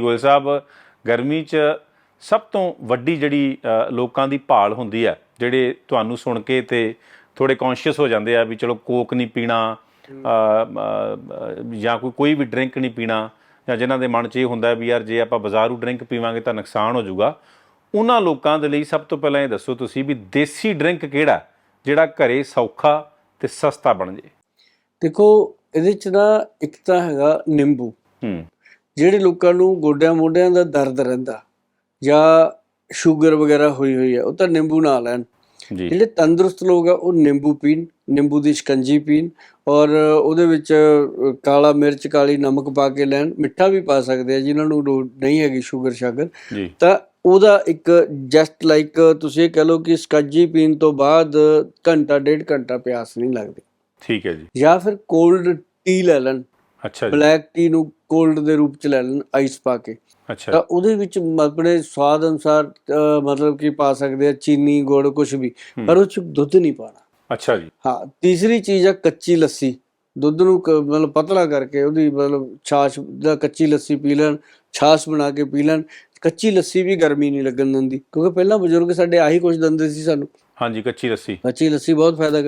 ਗੋਇਲ ਸਾਹਿਬ ਗਰਮੀ 'ਚ ਸਭ ਤੋਂ ਵੱਡੀ ਜਿਹੜੀ ਲੋਕਾਂ ਦੀ ਭਾਲ ਹੁੰਦੀ ਹੈ ਜਿਹੜੇ ਤੁਹਾਨੂੰ ਸੁਣ ਕੇ ਤੇ ਥੋੜੇ ਕੌਨਸ਼ੀਅਸ ਹੋ ਜਾਂਦੇ ਆ ਵੀ ਚਲੋ ਕੋਕ ਨਹੀਂ ਪੀਣਾ ਜਾਂ ਕੋਈ ਕੋਈ ਵੀ ਡਰਿੰਕ ਨਹੀਂ ਪੀਣਾ ਜਾਂ ਜਿਨ੍ਹਾਂ ਦੇ ਮਨ 'ਚ ਇਹ ਹੁੰਦਾ ਵੀ ਯਾਰ ਜੇ ਆਪਾਂ ਬਾਜ਼ਾਰੂ ਡਰਿੰਕ ਪੀਵਾਂਗੇ ਤਾਂ ਨੁਕਸਾਨ ਹੋ ਜਾਊਗਾ। ਉਹਨਾਂ ਲੋਕਾਂ ਦੇ ਲਈ ਸਭ ਤੋਂ ਪਹਿਲਾਂ ਇਹ ਦੱਸੋ ਤੁਸੀਂ ਵੀ ਦੇਸੀ ਡਰਿੰਕ ਕਿਹੜਾ ਜਿਹੜਾ ਘਰੇ ਸੌਖਾ ਤੇ ਸਸਤਾ ਬਣ ਜੇ ਦੇਖੋ ਇਹਦੇ ਚ ਨਾ ਇੱਕ ਤਾਂ ਹੈਗਾ ਨਿੰਬੂ। ਹੂੰ। ਜਿਹੜੇ ਲੋਕਾਂ ਨੂੰ ਗੋਡਿਆਂ ਮੋਢਿਆਂ ਦਾ ਦਰਦ ਰਹਿੰਦਾ ਜਾਂ ਸ਼ੂਗਰ ਵਗੈਰਾ ਹੋਈ ਹੋਈ ਹੈ ਉਹ ਤਾਂ ਨਿੰਬੂ ਨਾ ਲੈਣ ਜਿਹੜੇ ਤੰਦਰੁਸਤ ਲੋਕ ਆ ਉਹ ਨਿੰਬੂ ਪੀਣ ਨਿੰਬੂ ਦੀ ਸ਼ਿਕੰਜੀ ਪੀਣ ਔਰ ਉਹਦੇ ਵਿੱਚ ਕਾਲਾ ਮਿਰਚ ਕਾਲੀ ਨਮਕ ਪਾ ਕੇ ਲੈਣ ਮਿੱਠਾ ਵੀ ਪਾ ਸਕਦੇ ਆ ਜਿਨ੍ਹਾਂ ਨੂੰ ਨਹੀਂ ਹੈਗੀ ਸ਼ੂਗਰ ਸ਼ਾਗਰ। ਤਾਂ ਉਹਦਾ ਇੱਕ ਜਸਟ ਲਾਈਕ ਤੁਸੀਂ ਇਹ ਕਹ ਲਓ ਕਿ ਸਕੰਜੀ ਪੀਣ ਤੋਂ ਬਾਅਦ ਘੰਟਾ ਡੇਢ ਘੰਟਾ ਪਿਆਸ ਨਹੀਂ ਲੱਗਦੀ। ਠੀਕ ਹੈ ਜੀ। ਜਾਂ ਫਿਰ ਕੋਲਡ ਟੀ ਲੈ ਲੈਣ। ਅੱਛਾ ਜੀ। ਬਲੈਕ ਟੀ ਨੂੰ ਕੋਲਡ ਦੇ ਰੂਪ ਚ ਲੈ ਲੈਣ ਆਈਸ ਪਾ ਕੇ। ਅੱਛਾ। ਤਾਂ ਉਹਦੇ ਵਿੱਚ ਆਪਣੇ ਸਵਾਦ ਅਨੁਸਾਰ ਮਤਲਬ ਕਿ ਪਾ ਸਕਦੇ ਆ ਚੀਨੀ ਗੁੜ ਕੁਝ ਵੀ। ਪਰ ਉਹ ਚ ਦੁੱਧ ਨਹੀਂ ਪਾਣਾ ਅੱਛਾ ਜੀ। ਹਾਂ ਤੀਸਰੀ ਚੀਜ਼ ਆ ਕੱਚੀ ਲੱਸੀ। ਦੁੱਧ ਨੂੰ ਮਤਲਬ ਪਤਲਾ ਕਰਕੇ ਉਹਦੀ ਮਤਲਬ ਛਾਛ ਦਾ ਕੱਚੀ ਲੱਸੀ ਪੀ ਲੈਣ ਛਾਛ ਬਣਾ ਕੇ ਪੀ ਲੈਣ। ਕੱਚੀ ਲੱਸੀ ਵੀ ਗਰਮੀ ਨਹੀਂ ਲੱਗਣ ਦਿੰਦੀ ਕਿਉਂਕਿ ਪਹਿਲਾਂ ਬਜ਼ੁਰਗ ਸਾਡੇ ਆਹੀ ਕੁਝ ਦਿੰਦੇ ਸੀ ਸਾਨੂੰ। ਹਾਂਜੀ ਕੱਚੀ ਲੱਸੀ। ਕੱਚੀ ਲੱਸੀ ਬਹੁਤ ਫਾਇਦਾ